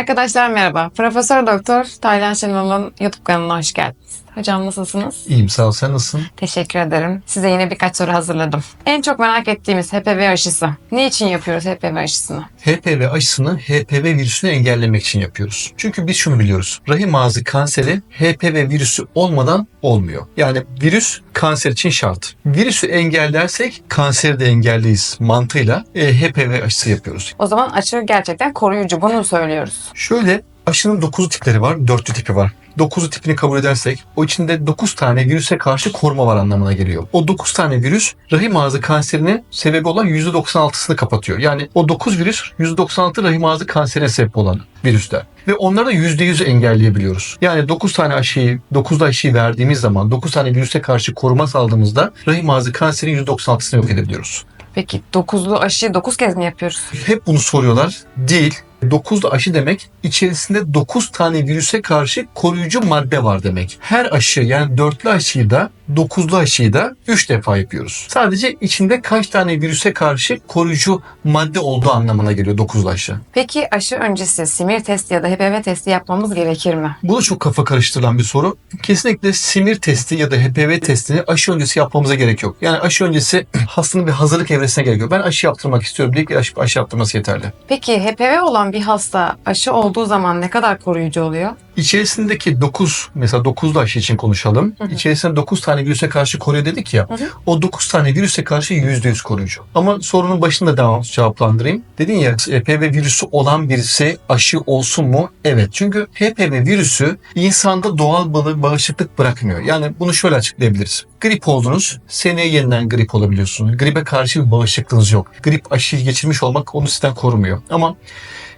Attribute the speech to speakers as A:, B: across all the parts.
A: Arkadaşlar merhaba. Profesör Doktor Taylan Şenol'un YouTube kanalına hoş geldiniz. Hocam nasılsınız?
B: İyiyim sağ ol. Sen nasılsın?
A: Teşekkür ederim. Size yine birkaç soru hazırladım. En çok merak ettiğimiz HPV aşısı. Ne için yapıyoruz HPV aşısını?
B: HPV aşısını HPV virüsünü engellemek için yapıyoruz. Çünkü biz şunu biliyoruz. Rahim ağzı kanseri HPV virüsü olmadan olmuyor. Yani virüs kanser için şart. Virüsü engellersek kanseri de engelleyiz mantığıyla e, HPV aşısı yapıyoruz.
A: O zaman aşı gerçekten koruyucu. Bunu söylüyoruz.
B: Şöyle aşının 9 tipleri var, 4'lü tipi var. 9'u tipini kabul edersek o içinde 9 tane virüse karşı koruma var anlamına geliyor. O 9 tane virüs rahim ağzı kanserinin sebebi olan %96'sını kapatıyor. Yani o 9 virüs %96 rahim ağzı kanserine sebep olan virüsler. Ve onları da %100 engelleyebiliyoruz. Yani 9 tane aşıyı, 9 aşıyı verdiğimiz zaman 9 tane virüse karşı koruma saldığımızda rahim ağzı kanserin %96'sını yok edebiliyoruz.
A: Peki 9'lu aşıyı 9 kez mi yapıyoruz?
B: Hep bunu soruyorlar. Değil. 9 aşı demek içerisinde 9 tane virüse karşı koruyucu madde var demek. Her aşı yani dörtlü aşıyı da 9'lu aşıyı da 3 defa yapıyoruz. Sadece içinde kaç tane virüse karşı koruyucu madde olduğu anlamına geliyor 9'lu aşı.
A: Peki aşı öncesi simir testi ya da HPV testi yapmamız gerekir mi?
B: Bu da çok kafa karıştırılan bir soru. Kesinlikle simir testi ya da HPV testini aşı öncesi yapmamıza gerek yok. Yani aşı öncesi hastanın bir hazırlık evresine gerek yok. Ben aşı yaptırmak istiyorum deyip aşı, aşı yaptırması yeterli.
A: Peki HPV olan bir hasta aşı olduğu zaman ne kadar koruyucu oluyor?
B: İçerisindeki 9 mesela 9'lu aşı için konuşalım.
A: Hı hı.
B: İçerisinde 9 tane virüse karşı koruyor dedik ya.
A: Hı hı.
B: O 9 tane virüse karşı %100 koruyucu. Ama sorunun başında devam cevaplandırayım. Dedin ya HPV virüsü olan birisi aşı olsun mu? Evet. Çünkü HPV virüsü insanda doğal bağı- bağışıklık bırakmıyor. Yani bunu şöyle açıklayabiliriz. Grip oldunuz, seneye yeniden grip olabiliyorsunuz. Gribe karşı bir bağışıklığınız yok. Grip aşıyı geçirmiş olmak onu sizden korumuyor. Ama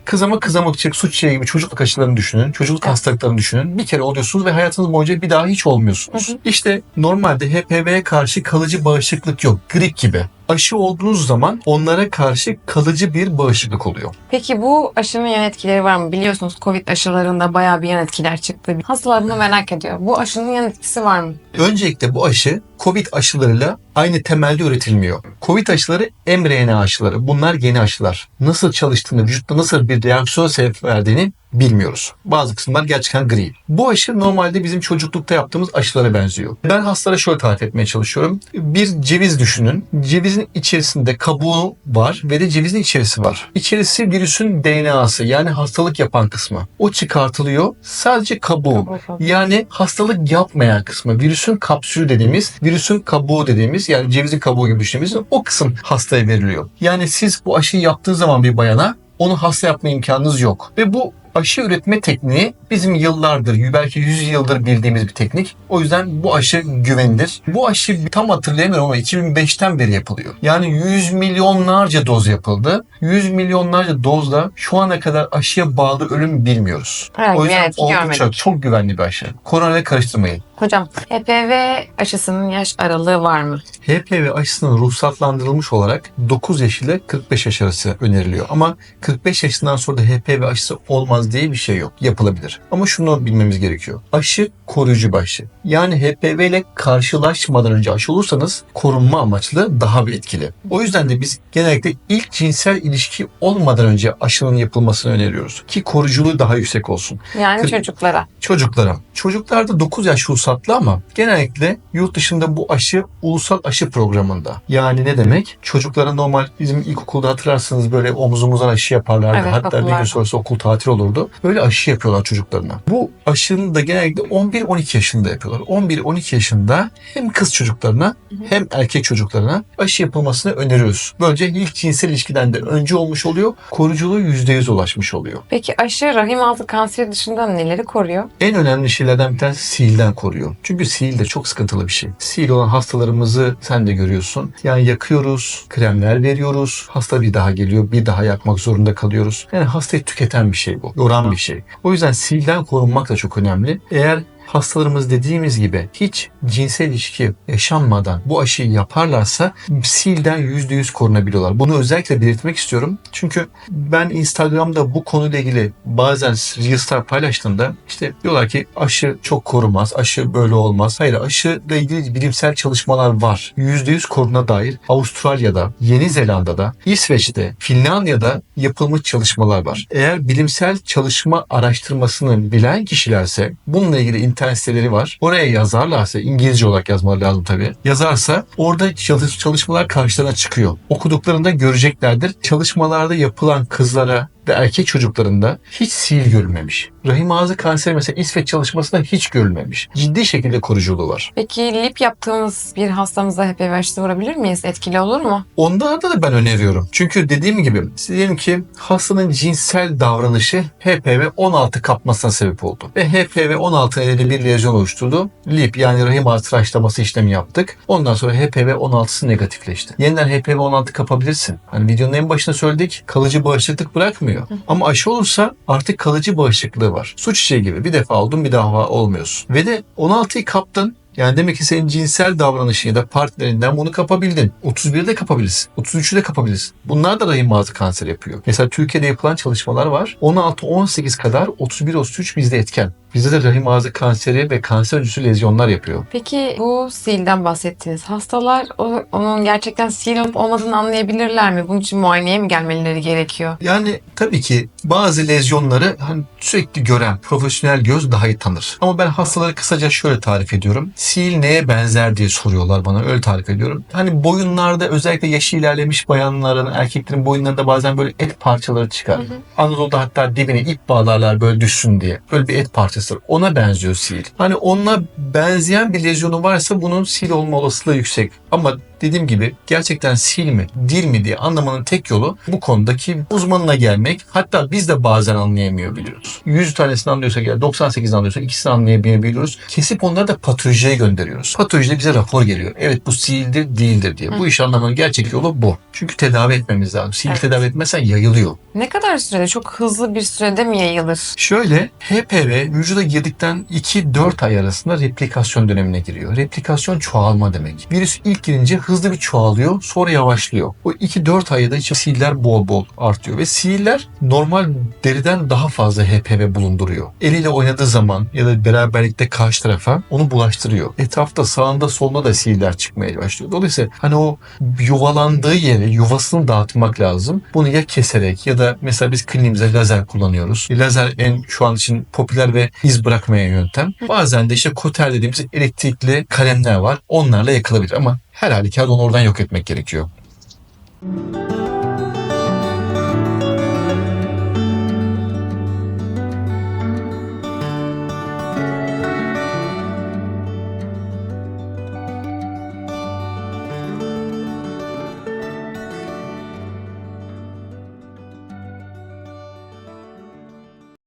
B: Kızama kızama çiçek, su çiçeği gibi çocukluk aşılarını düşünün. Çocukluk hastalıklarını düşünün. Bir kere oluyorsunuz ve hayatınız boyunca bir daha hiç olmuyorsunuz.
A: Hı hı.
B: İşte normalde HPV'ye karşı kalıcı bağışıklık yok. Grip gibi. Aşı olduğunuz zaman onlara karşı kalıcı bir bağışıklık oluyor.
A: Peki bu aşının yan etkileri var mı? Biliyorsunuz Covid aşılarında bayağı bir yan etkiler çıktı. Hastalar bunu merak ediyor. Bu aşının yan etkisi var mı?
B: Öncelikle bu aşı COVID aşılarıyla aynı temelde üretilmiyor. COVID aşıları mRNA aşıları. Bunlar yeni aşılar. Nasıl çalıştığını, vücutta nasıl bir reaksiyon sebep verdiğini bilmiyoruz. Bazı kısımlar gerçekten gri. Bu aşı normalde bizim çocuklukta yaptığımız aşılara benziyor. Ben hastalara şöyle tarif etmeye çalışıyorum. Bir ceviz düşünün. Cevizin içerisinde kabuğu var ve de cevizin içerisi var. İçerisi virüsün DNA'sı yani hastalık yapan kısmı. O çıkartılıyor. Sadece kabuğu. Yani hastalık yapmayan kısmı, virüsün kapsülü dediğimiz, virüsün kabuğu dediğimiz yani cevizin kabuğu gibi düşündüğümüz o kısım hastaya veriliyor. Yani siz bu aşıyı yaptığınız zaman bir bayana onu hasta yapma imkanınız yok. Ve bu aşı üretme tekniği bizim yıllardır, belki 100 yıldır bildiğimiz bir teknik. O yüzden bu aşı güvenilir. Bu aşı tam hatırlayamıyorum ama 2005'ten beri yapılıyor. Yani 100 milyonlarca doz yapıldı. 100 milyonlarca dozla şu ana kadar aşıya bağlı ölüm bilmiyoruz.
A: Herhangi
B: o yüzden
A: etki
B: oldukça
A: görmedik.
B: çok güvenli bir aşı. Koronayla karıştırmayın.
A: Hocam HPV aşısının yaş aralığı var mı?
B: HPV aşısının ruhsatlandırılmış olarak 9 yaş ile 45 yaş arası öneriliyor. Ama 45 yaşından sonra da HPV aşısı olmaz diye bir şey yok. Yapılabilir. Ama şunu bilmemiz gerekiyor. Aşı koruyucu aşı. Yani HPV ile karşılaşmadan önce aşı olursanız korunma amaçlı daha bir etkili. O yüzden de biz genellikle ilk cinsel ilişki olmadan önce aşının yapılmasını öneriyoruz. Ki koruyuculuğu daha yüksek olsun
A: Yani
B: Kırk-
A: çocuklara.
B: çocuklara. Çocuklarda 9 yaş ruhsatlı ama genellikle yurt dışında bu aşı ulusal aşı programında. Yani ne demek? Çocuklara normal bizim ilkokulda hatırlarsınız böyle omuzumuzdan aşı yaparlardı.
A: Evet,
B: Hatta bir gün
A: okullarda.
B: sonrası okul tatil olurdu. Böyle aşı yapıyorlar çocuklarına. Bu aşının da genellikle 11-12 yaşında yapıyorlar. 11-12 yaşında hem kız çocuklarına hem erkek çocuklarına aşı yapılmasını öneriyoruz. Böylece ilk cinsel ilişkiden de önce olmuş oluyor. Koruyuculuğu %100 ulaşmış oluyor.
A: Peki aşı rahim altı kanseri dışında neleri koruyor?
B: En önemli şeylerden bir tanesi siilden koruyor. Çünkü siil de çok sıkıntılı bir şey. Siil olan hastalarımızı sen de görüyorsun. Yani yakıyoruz, kremler veriyoruz. Hasta bir daha geliyor, bir daha yakmak zorunda kalıyoruz. Yani hastayı tüketen bir şey bu. Yoran bir şey. O yüzden siilden korunmak da çok önemli. Eğer hastalarımız dediğimiz gibi hiç cinsel ilişki yaşanmadan bu aşıyı yaparlarsa silden %100 korunabiliyorlar. Bunu özellikle belirtmek istiyorum. Çünkü ben Instagram'da bu konuyla ilgili bazen Reels'lar paylaştığımda işte diyorlar ki aşı çok korumaz, aşı böyle olmaz. Hayır aşıyla ilgili bilimsel çalışmalar var. %100 koruna dair Avustralya'da, Yeni Zelanda'da, İsveç'te, Finlandiya'da yapılmış çalışmalar var. Eğer bilimsel çalışma araştırmasını bilen kişilerse bununla ilgili internet siteleri var. Oraya yazarlarsa İngilizce olarak yazmaları lazım tabii. Yazarsa orada çalış- çalışmalar karşılarına çıkıyor. Okuduklarında göreceklerdir. Çalışmalarda yapılan kızlara ve erkek çocuklarında hiç sil görülmemiş. Rahim ağzı kanseri mesela İsveç çalışmasında hiç görülmemiş. Ciddi şekilde koruyuculuğu var.
A: Peki lip yaptığımız bir hastamıza HPV aşısı vurabilir miyiz? Etkili olur mu?
B: Onlarda da ben öneriyorum. Çünkü dediğim gibi diyelim ki hastanın cinsel davranışı HPV 16 kapmasına sebep oldu. Ve HPV 16 nedeniyle bir lezyon oluşturdu. LIP yani rahim ağzı tıraşlaması işlemi yaptık. Ondan sonra HPV 16'sı negatifleşti. Yeniden HPV 16 kapabilirsin. Hani videonun en başında söyledik kalıcı bağışıklık bırakmıyor. Ama aşı olursa artık kalıcı bağışıklığı var. Su çiçeği gibi bir defa oldun bir daha olmuyorsun. Ve de 16'yı kaptın yani demek ki senin cinsel davranışın ya da partnerinden bunu kapabildin. 31'de de kapabilirsin. 33'ü de kapabilirsin. Bunlar da rahim ağzı kanseri yapıyor. Mesela Türkiye'de yapılan çalışmalar var. 16-18 kadar 31-33 bizde etken. Bizde de rahim ağzı kanseri ve kanser öncüsü lezyonlar yapıyor.
A: Peki bu silden bahsettiğiniz hastalar o- onun gerçekten sil olup olmadığını anlayabilirler mi? Bunun için muayeneye mi gelmeleri gerekiyor?
B: Yani tabii ki bazı lezyonları hani sürekli gören profesyonel göz daha iyi tanır. Ama ben hastaları kısaca şöyle tarif ediyorum. Sil neye benzer diye soruyorlar bana. Öyle tarif ediyorum. Hani boyunlarda özellikle yaşı ilerlemiş bayanların, erkeklerin boyunlarında bazen böyle et parçaları çıkar. Anadolu'da hatta dibine ip bağlarlar böyle düşsün diye. Böyle bir et parçası. Ona benziyor sil. Hani onunla benzeyen bir lezyonu varsa bunun sil olma olasılığı yüksek. Ama dediğim gibi gerçekten sil mi, dil mi diye anlamanın tek yolu bu konudaki uzmanına gelmek. Hatta biz de bazen anlayamıyor biliyoruz. 100 tanesini anlıyorsak ya 98'ini anlıyorsak ikisini anlayamayabiliyoruz. Kesip onları da patolojiye gönderiyoruz. Patolojide bize rapor geliyor. Evet bu sildir değildir diye. Bu işi anlamanın gerçek yolu bu. Çünkü tedavi etmemiz lazım. Sil
A: Evet.
B: tedavi etmezsen yayılıyor.
A: Ne kadar sürede? Çok hızlı bir sürede mi yayılır?
B: Şöyle HPV vücuda girdikten 2-4 ay arasında replikasyon dönemine giriyor. Replikasyon çoğalma demek. Virüs ilk girince hızlı bir çoğalıyor sonra yavaşlıyor. O 2-4 ayda içi siller bol bol artıyor ve siller normal deriden daha fazla HPV bulunduruyor. Eliyle oynadığı zaman ya da beraberlikte karşı tarafa onu bulaştırıyor. Etrafta sağında solunda da siller çıkmaya başlıyor. Dolayısıyla hani o yuvalandığı yere yuvasını dağıtmak lazım. Bunu ya keserek ya da mesela biz kliniğimizde lazer kullanıyoruz. Lazer en şu an için popüler ve iz bırakmayan yöntem. Bazen de işte koter dediğimiz elektrikli kalemler var. Onlarla yakılabilir ama her halükarda onu oradan yok etmek gerekiyor.